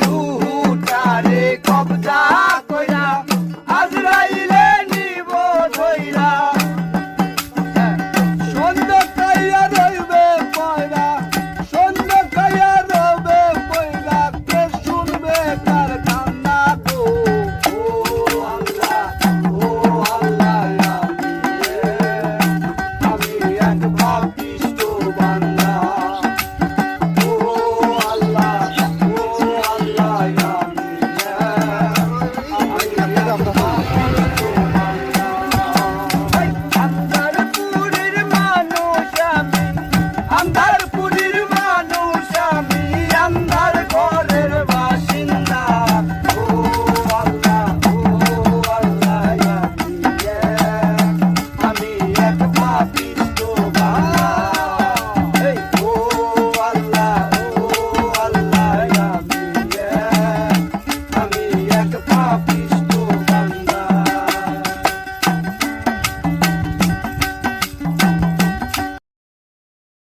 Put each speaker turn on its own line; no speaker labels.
লুটারে কবজা Andar